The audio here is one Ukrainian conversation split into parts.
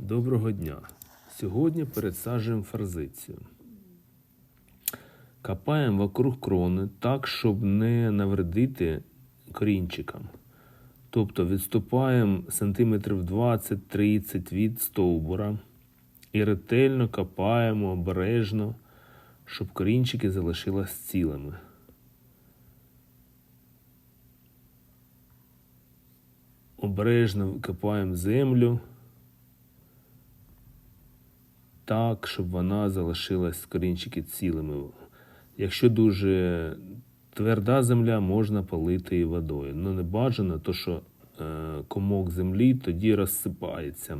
Доброго дня! Сьогодні пересаджуємо форзицію. Копаємо вокруг крони так, щоб не навредити корінчикам. Тобто відступаємо сантиметрів 20-30 від стовбура і ретельно копаємо обережно, щоб корінчики залишились цілими. Обережно копаємо землю так, щоб вона залишилась корінчики цілими. Якщо дуже тверда земля, можна полити її водою. Ну не бажано, то що е, комок землі тоді розсипається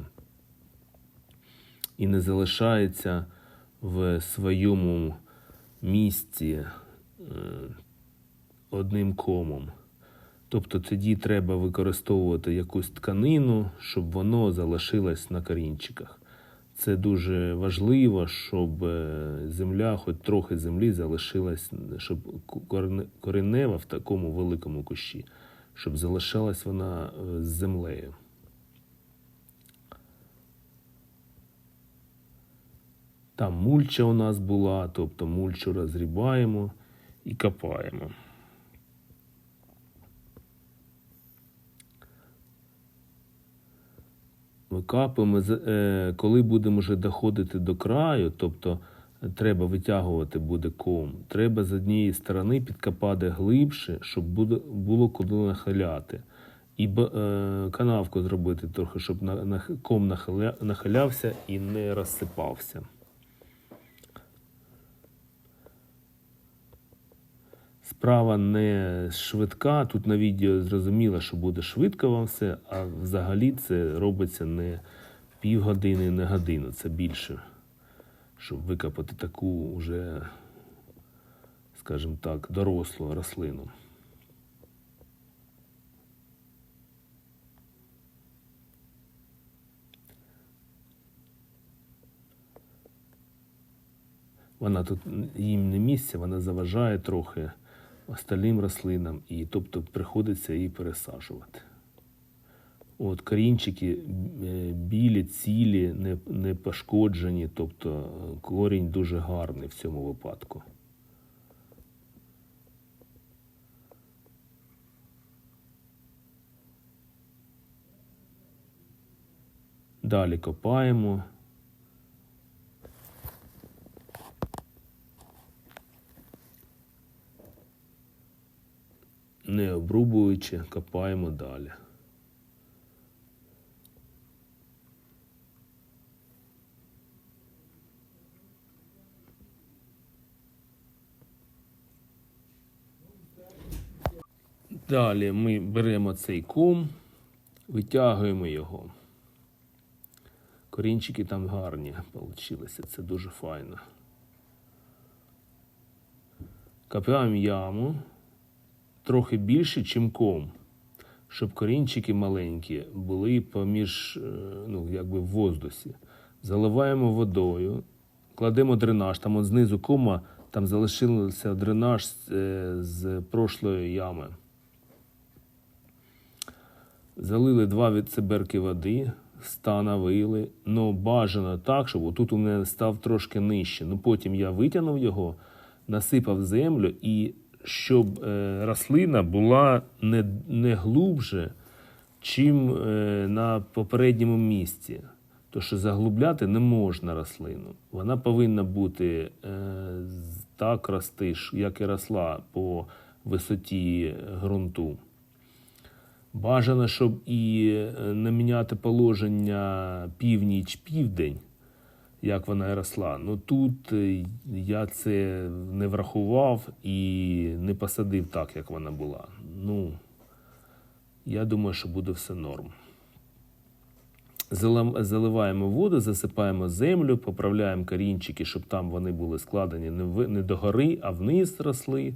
і не залишається в своєму місці е, одним комом. Тобто тоді треба використовувати якусь тканину, щоб воно залишилось на корінчиках. Це дуже важливо, щоб е, земля, хоч трохи землі залишилась, щоб коренева в такому великому кущі, щоб залишалась вона е, з землею. Там мульча у нас була, тобто мульчу розрібаємо і копаємо. Викапуємо, з- е, коли будемо вже доходити до краю, тобто е, треба витягувати буде ком, треба з однієї сторони підкопати глибше, щоб було куди нахиляти. І е, канавку зробити трохи, щоб ком нахилявся і не розсипався. Справа не швидка. Тут на відео зрозуміло, що буде швидко вам все, а взагалі це робиться не півгодини, не годину. Це більше, щоб викопати таку вже, скажімо так, дорослу рослину. Вона тут їм не місце, вона заважає трохи остальним рослинам, і тобто приходиться її пересаджувати. От корінчики е, білі, цілі, не, не пошкоджені, тобто корінь дуже гарний в цьому випадку. Далі копаємо. Не обрубуючи, копаємо далі. Далі ми беремо цей ком, витягуємо його. Корінчики там гарні получилися, це дуже файно. Копаємо яму трохи більше, чим ком, щоб корінчики маленькі були поміж, е, ну, якби в воздусі. Заливаємо водою, кладемо дренаж, там от знизу кома, там залишився дренаж е, з прошлої ями. Залили два відцеберки води, встановили. Ну, бажано так, щоб отут у мене став трошки нижче. Ну, потім я витягнув його, насипав землю і щоб е, рослина була не, не глубже, чим е, на попередньому місці. То, що заглубляти не можна рослину. Вона повинна бути е, так рости, як і росла по висоті ґрунту. Бажано, щоб і не міняти положення північ-південь, як вона росла. Ну тут е, я це не врахував і не посадив так, як вона була. Ну, я думаю, що буде все норм. Заливаємо воду, засипаємо землю, поправляємо корінчики, щоб там вони були складені не, догори, а вниз росли.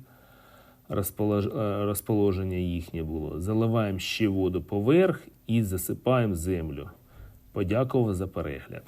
Е, Розположення їхнє було. Заливаємо ще воду поверх і засипаємо землю. Подякував за перегляд.